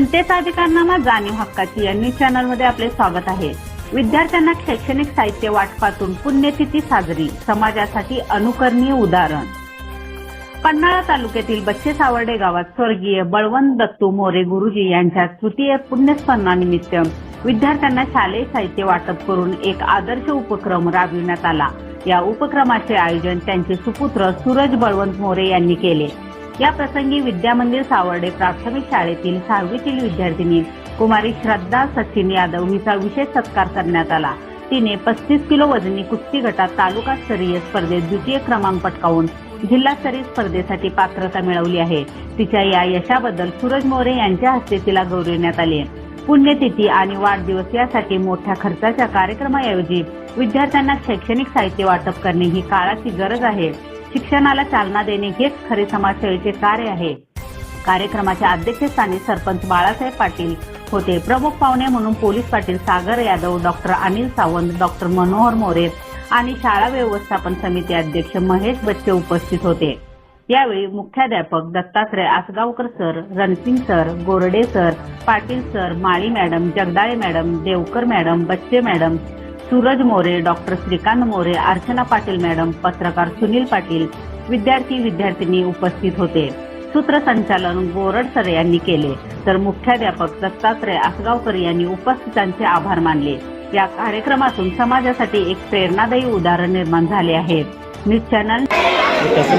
जनतेचा अधिकारनामा जाणीव हक्काची या न्यूज चॅनलमध्ये आपले स्वागत आहे. विद्यार्थ्यांना शैक्षणिक साहित्य वाटपातून पुण्यतिथी साजरी समाजासाठी अनुकरणीय उदाहरण. पन्हाळा तालुक्यातील बच्चे सावर्डे गावात स्वर्गीय बळवंत दत्तू मोरे गुरुजी यांच्या तृतीय पुण्यस्मरणानिमित्त विद्यार्थ्यांना शालेय साहित्य वाटप करून एक आदर्श उपक्रम राबविण्यात आला. या उपक्रमाचे आयोजन त्यांचे सुपुत्र सूरज बळवंत मोरे यांनी केले. या प्रसंगी विद्यामंदिर सावर्डे प्राथमिक शाळेतील सहावीतील विद्यार्थिनी कुमारी श्रद्धा सचिन यादव हिचा विशेष सत्कार करण्यात आला. तिने पस्तीस किलो वजनी कुस्ती गटात तालुकास्तरीय स्पर्धेत द्वितीय क्रमांक पटकावून जिल्हास्तरीय स्पर्धेसाठी पात्रता मिळवली आहे. तिच्या या यशाबद्दल सूरज मोरे यांच्या हस्ते तिला गौरविण्यात आले. पुण्यतिथी आणि वाढदिवस यासाठी मोठ्या खर्चाच्या कार्यक्रमाऐवजी विद्यार्थ्यांना शैक्षणिक साहित्य वाटप करणे ही काळाची गरज आहे. शिक्षणाला चालना देणे हेच खरे समाजसेवेचे कार्य आहे. कार्यक्रमाच्या अध्यक्षस्थानी सरपंच बाळासाहेब पाटील होते. प्रमुख पाहुणे म्हणून police Patil Sagar Yadav doctor Anil Sawant doctor Manohar More आणि शाळा व्यवस्थापन समिती अध्यक्ष महेश बच्चे उपस्थित होते. यावेळी मुख्याध्यापक Dattatray Asgaonkar sir Ransing sir Gorde sir Patil sir Mali madam Jagdale madam Deokar madam Bachche madam Suraj More doctor Shrikant More Archana Patil madam पत्रकार सुनील पाटील विद्यार्थी विद्यार्थिनी उपस्थित होते. सूत्रसंचालन गोरड सर यांनी केले. तर मुख्याध्यापक दत्तात्रय आसगावकर यांनी उपस्थितांचे आभार मानले. या कार्यक्रमातून समाजासाठी एक प्रेरणादायी उदाहरण निर्माण झाले आहे. न्यूज चॅनल कसं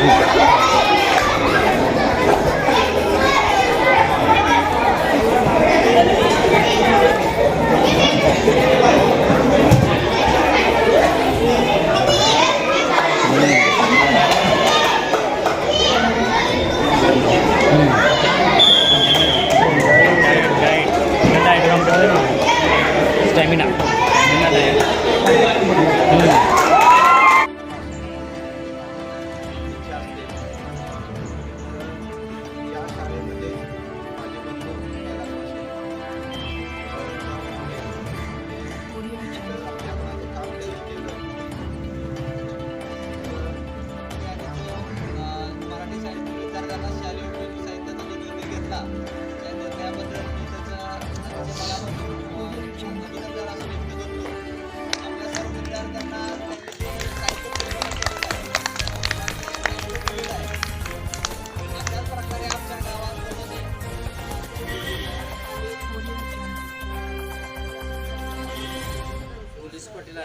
Africa.